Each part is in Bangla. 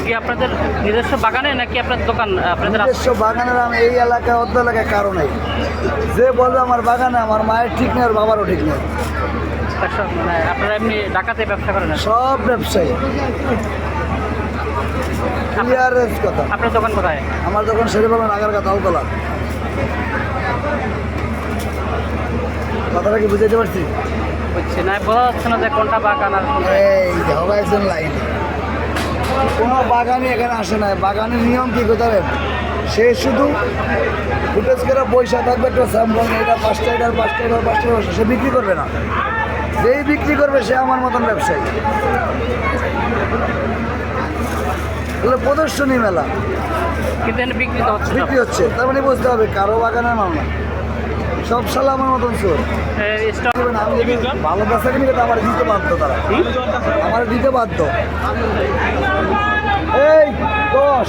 কি আপনাদের নিজস্ব বাগানে নাকি আপনার দোকান আপনাদের নিজস্ব বাগানের আমি এই এলাকায় অর্ধ এলাকায় কারও নেই। যে বলবে আমার বাগানে, আমার মায়ের ঠিক নেই আর বাবারও ঠিক নেই। আপনারা এমনি ব্যবসা করেন না? সব ব্যবসায়ী। ক্লিয়ারেন্স কথা। আপনার দোকান কোথায়? আমার যখন সেরে পাবেন আগারগা তালতলা কথাটা কি বুঝাইতে পারছি? বুঝছি না যাচ্ছে না যে কোনটা বাগান আর এই ঝগাইছেন লাইন কোনো বাগানে এখানে আসে না বাগানের নিয়ম কি করতে সে শুধু ফুটেজ করে পয়সা থাকবে একটা স্যাম্পল এটা পাঁচটা এটার পাঁচটা এটার পাঁচটা সে বিক্রি করবে না। যেই বিক্রি করবে সে আমার মতন ব্যবসায়ী। এগুলো প্রদর্শনী মেলা। কিন্তু বিক্রি হচ্ছে। বিক্রি হচ্ছে তার মানে বুঝতে হবে কারও বাগানের মাল না। সব সালা আমার মতন চোর। আমি যদি ভালো ব্যবসা কিনি আমার দিতে বাধ্য তারা। আমার দিতে বাধ্য। এই দশ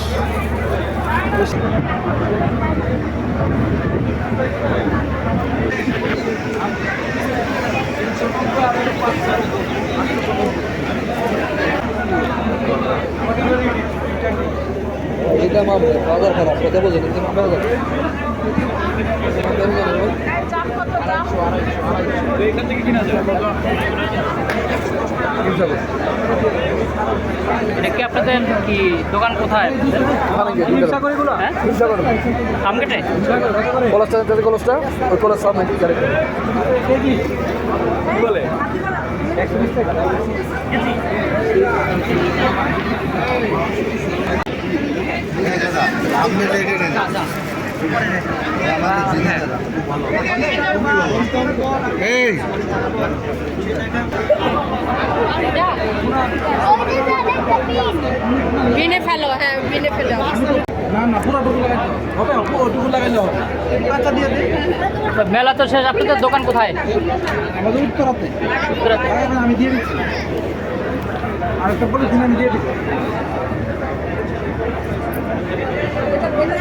এটা আমার বাজার খারাপ কথা বোঝেন কিন্তু বাজার এটা কি আপনাদের কি দোকান কোথায়? হ্যাঁ? আমগেটে? কলেজটা যদি কলেজটা ওই কলেজ সামনে গাড়ি এই বিনে ফেলো হ্যাঁ বিনে ফেলো। মেলা তো শেষ আপনাদের দোকান কোথায়? আমাদের উত্তরাতে। উত্তরাতে। আমি দিয়ে দিচ্ছি। দিন আমি দিয়ে দিচ্ছি। Gracias.